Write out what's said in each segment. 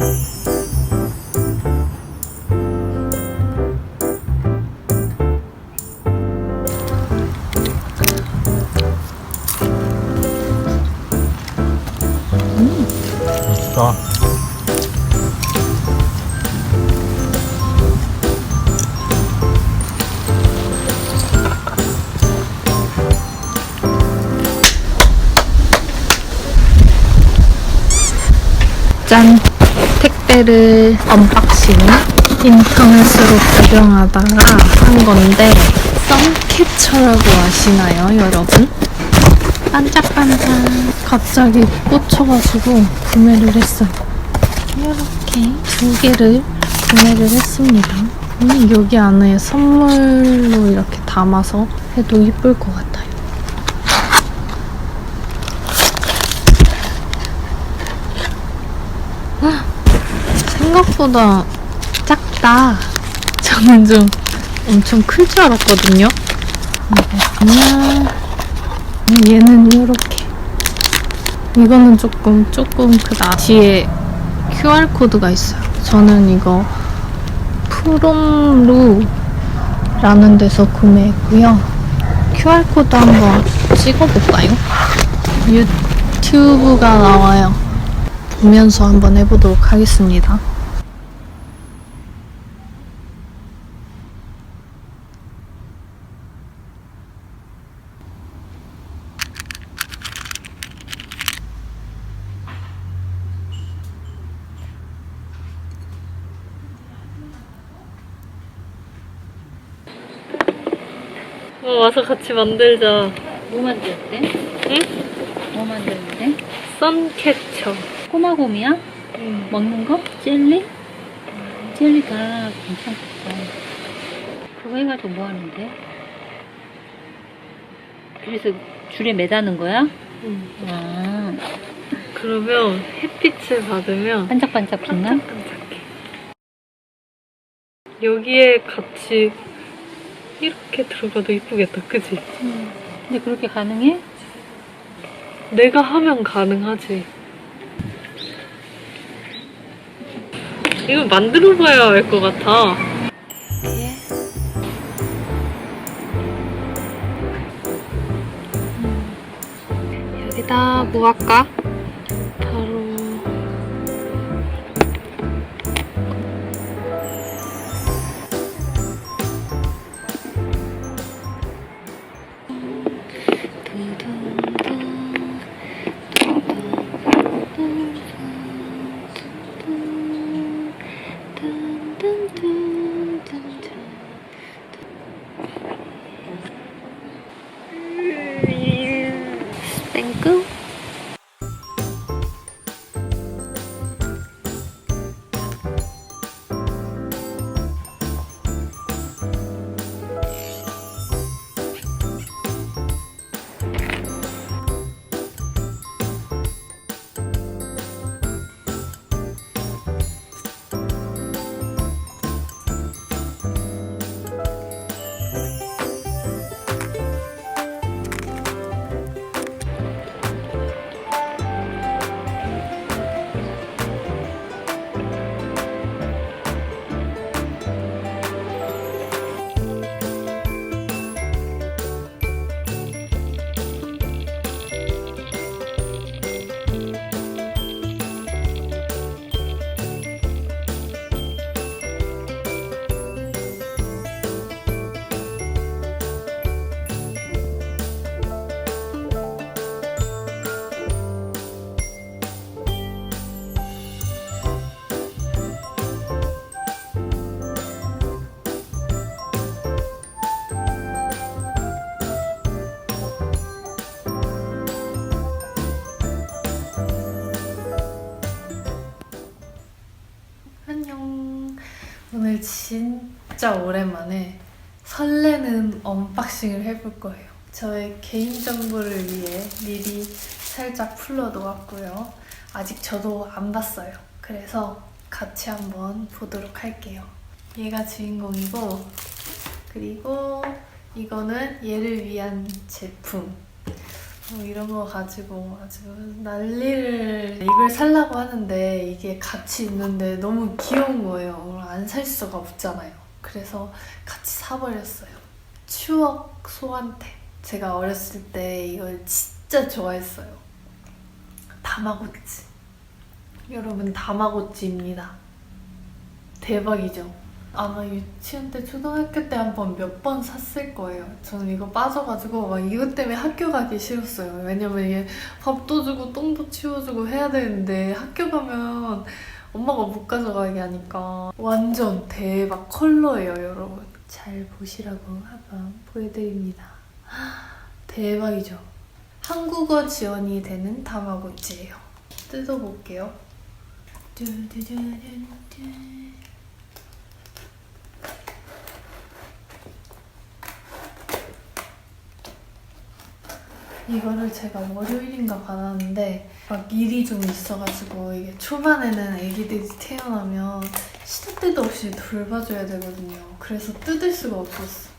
맛있다. 짠! 택배를 언박싱 인터넷으로 구경하다가 한 건데 썬캐쳐라고 아시나요, 여러분? 반짝반짝 갑자기 꽂혀가지고 구매를 했어요. 이렇게 두 개를 구매를 했습니다. 음, 여기 안에 선물로 이렇게 담아서 해도 이쁠 것 같아요. 생각보다 작다. 저는 좀 엄청 클 줄 알았거든요. 안녕. 얘는 이렇게. 이거는 조금 조금 크다. 뒤에 QR 코드가 있어요. 저는 이거 프롬루라는 데서 구매했고요. QR 코드 한번 찍어볼까요? 유튜브가 나와요. 보면서 한번 해보도록 하겠습니다. 어, 와서 같이 만들자. 뭐 만드는데? 응? 뭐 만드는데? 썬캐쳐. 꼬마곰이야? 먹는 거? 젤리? 젤리가 괜찮겠다. 그거 해가지고 뭐 하는데? 그래서 줄에 매다는 거야? 응. 아, 그러면 햇빛을 받으면 반짝반짝 빛나? 반짝반짝해. 여기에 같이 이렇게 들어가도 이쁘겠다, 그지? 근데 그렇게 가능해? 내가 하면 가능하지. 이거 만들어봐야 알 것 같아. 여기다 뭐 할까? 진짜 오랜만에 설레는 언박싱을 해볼 거예요. 저의 개인정보를 위해 미리 살짝 풀어놓았고요. 아직 저도 안 봤어요. 그래서 같이 한번 보도록 할게요. 얘가 주인공이고, 그리고 이거는 얘를 위한 제품. 뭐 이런 거 가지고 아주 난리를 이걸 살라고 하는데 이게 같이 있는데 너무 귀여운 거예요. 안 살 수가 없잖아요. 그래서 같이 사버렸어요. 추억 소환템. 제가 어렸을 때 이걸 진짜 좋아했어요. 다마고치. 여러분 다마고치입니다. 대박이죠? 아마 유치원 때 초등학교 때 한 번 몇 번 샀을 거예요. 저는 이거 빠져가지고 막 이것 때문에 학교 가기 싫었어요. 왜냐면 이게 밥도 주고 똥도 치워주고 해야 되는데 학교 가면 엄마가 못 가져가게 하니까 완전 대박 컬러예요, 여러분. 잘 보시라고 한번 보여드립니다. 대박이죠? 한국어 지원이 되는 다마고치예요. 뜯어볼게요. 뚜두두두두. 이거를 제가 월요일인가 받았는데 막 일이 좀 있어가지고 이게 초반에는 애기들이 태어나면 시도 때도 없이 돌봐줘야 되거든요. 그래서 뜯을 수가 없었어.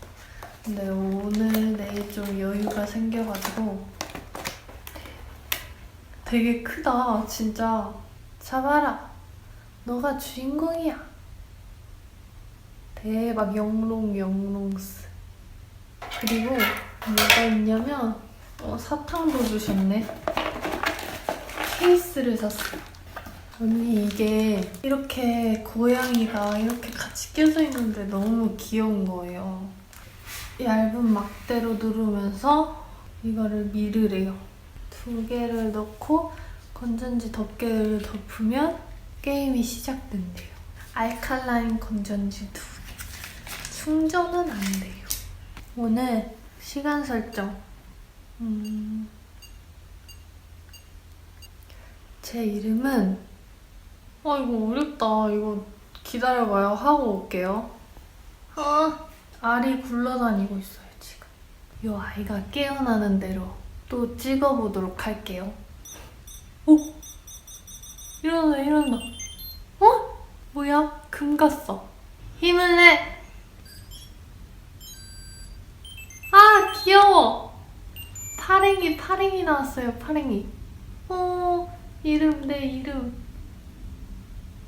근데 오늘 내일 좀 여유가 생겨가지고 되게 크다 진짜 잡아라 너가 주인공이야 대박 영롱 영롱스 그리고 뭐가 있냐면 어, 사탕도 주셨네 케이스를 샀어요 언니 이게 이렇게 고양이가 이렇게 같이 껴져 있는데 너무 귀여운 거예요 얇은 막대로 누르면서 이거를 밀으래요 두 개를 넣고 건전지 덮개를 덮으면 게임이 시작된대요. 알칼라인 건전지 두 개. 충전은 안 돼요. 오늘 시간 설정. 음, 제 이름은 아 이거 어렵다. 이거 기다려봐요. 하고 올게요. 아, 알이 굴러다니고 있어요 지금. 이 아이가 깨어나는 대로 또 찍어보도록 할게요. 오! 일어나, 일어나. 어? 뭐야? 금 갔어. 힘을 내! 아, 귀여워! 파랭이, 파랭이 나왔어요, 파랭이. 어, 이름, 내 이름.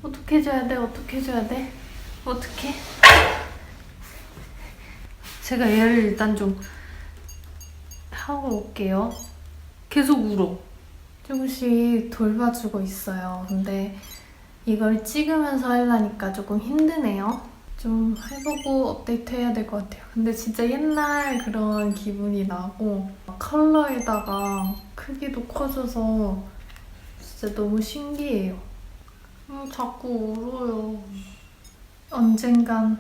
어떻게 해줘야 돼? 어떻게 해줘야 돼? 어떻게? 제가 얘를 일단 좀 하고 올게요. 계속 울어. 조금씩 돌봐주고 있어요. 근데 이걸 찍으면서 하려니까 조금 힘드네요. 좀 해보고 업데이트 해야 될 것 같아요. 근데 진짜 옛날 그런 기분이 나고 컬러에다가 크기도 커져서 진짜 너무 신기해요. 음, 자꾸 울어요. 언젠간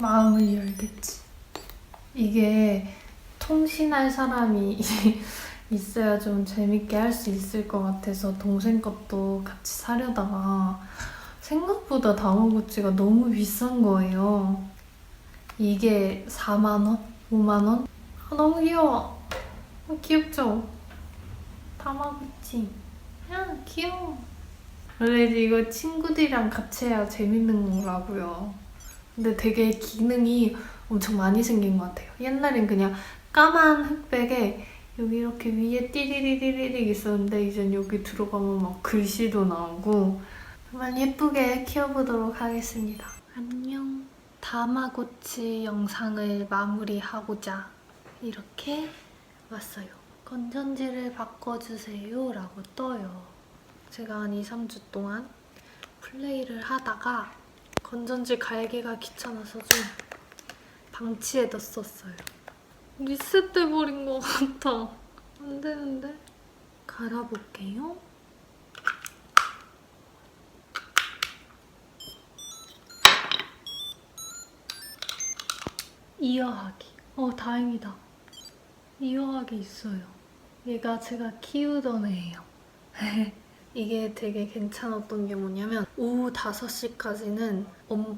마음을 열겠지. 이게 통신할 사람이 있어야 좀 재밌게 할 수 있을 것 같아서 동생 것도 같이 사려다가 생각보다 다마고치가 너무 비싼 거예요. 이게 4만원? 5만원? 아, 너무 귀여워. 아, 귀엽죠? 다마고치. 야, 귀여워. 원래 이거 친구들이랑 같이 해야 재밌는 거라고요. 근데 되게 기능이 엄청 많이 생긴 것 같아요. 옛날엔 그냥 까만 흑백에 여기 이렇게 위에 띠리리리릭 있었는데 이젠 여기 들어가면 막 글씨도 나오고 정말 예쁘게 키워보도록 하겠습니다. 안녕. 다마고치 영상을 마무리하고자 이렇게 왔어요. 건전지를 바꿔주세요 라고 떠요. 제가 한 2, 3주 동안 플레이를 하다가 건전지 갈기가 귀찮아서 좀 방치해 뒀었어요. 리셋돼버린 것 같아. 안 되는데. 갈아볼게요. 이어하기. 어, 다행이다. 이어하기 있어요. 얘가 제가 키우던 애예요. 이게 되게 괜찮았던 게 뭐냐면 오후 5시까지는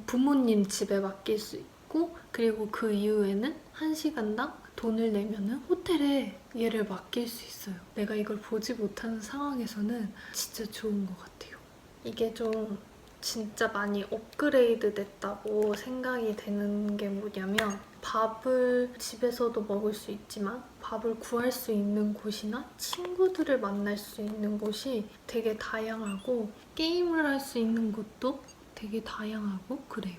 부모님 집에 맡길 수 있고 그리고 그 이후에는 1시간당 돈을 내면은 호텔에 얘를 맡길 수 있어요. 내가 이걸 보지 못하는 상황에서는 진짜 좋은 것 같아요. 이게 좀 진짜 많이 업그레이드 됐다고 생각이 되는 게 뭐냐면 밥을 집에서도 먹을 수 있지만 밥을 구할 수 있는 곳이나 친구들을 만날 수 있는 곳이 되게 다양하고 게임을 할 수 있는 곳도 되게 다양하고 그래요.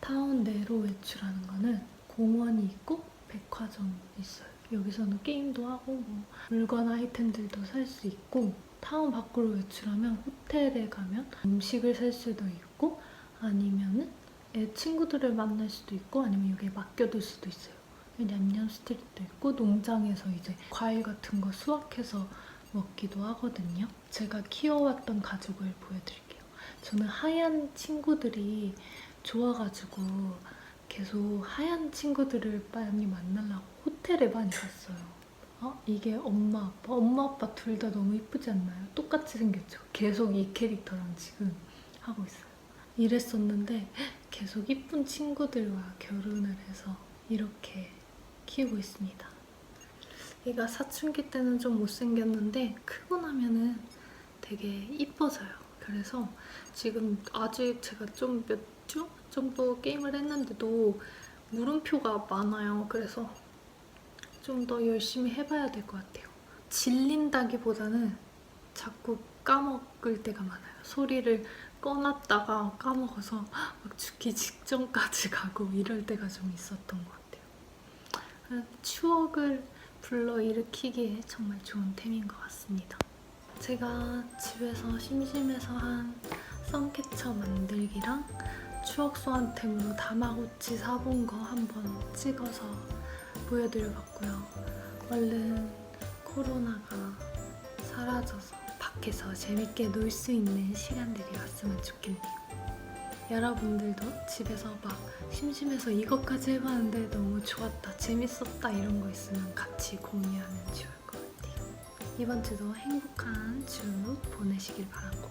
타운 내로 외출하는 거는 공원이 있고 백화점이 있어요. 여기서는 게임도 하고 뭐 물건 아이템들도 살 수 있고 타운 밖으로 외출하면 호텔에 가면 음식을 살 수도 있고 아니면은 애 친구들을 만날 수도 있고 아니면 여기에 맡겨둘 수도 있어요. 냠냠 스트리트도 있고 농장에서 이제 과일 같은 거 수확해서 먹기도 하거든요. 제가 키워왔던 가족을 보여드릴게요. 저는 하얀 친구들이 좋아가지고 계속 하얀 친구들을 많이 만나려고 호텔에 많이 갔어요. 어? 이게 엄마 아빠? 엄마 아빠 둘 다 너무 이쁘지 않나요? 똑같이 생겼죠? 계속 이 캐릭터랑 지금 하고 있어요. 이랬었는데 계속 이쁜 친구들과 결혼을 해서 이렇게 키우고 있습니다. 얘가 사춘기 때는 좀 못생겼는데 크고 나면은 되게 이뻐져요. 그래서 지금 아직 제가 좀 몇 주 정도 게임을 했는데도 물음표가 많아요. 그래서 좀 더 열심히 해봐야 될 것 같아요. 질린다기보다는 자꾸 까먹을 때가 많아요. 소리를 꺼놨다가 까먹어서 막 죽기 직전까지 가고 이럴 때가 좀 있었던 것 같아요. 추억을 불러일으키기에 정말 좋은 템인 것 같습니다. 제가 집에서 심심해서 한 썬캐쳐 만들기랑 추억 소환템으로 다마고치 사본 거 한번 찍어서 보여드려봤고요. 얼른 코로나가 사라져서 밖에서 재밌게 놀 수 있는 시간들이 왔으면 좋겠네요. 여러분들도 집에서 막 심심해서 이것까지 해봤는데 너무 좋았다, 재밌었다 이런 거 있으면 같이 공유하면 좋을 것 같아요. 이번 주도 행복한 주 보내시길 바라고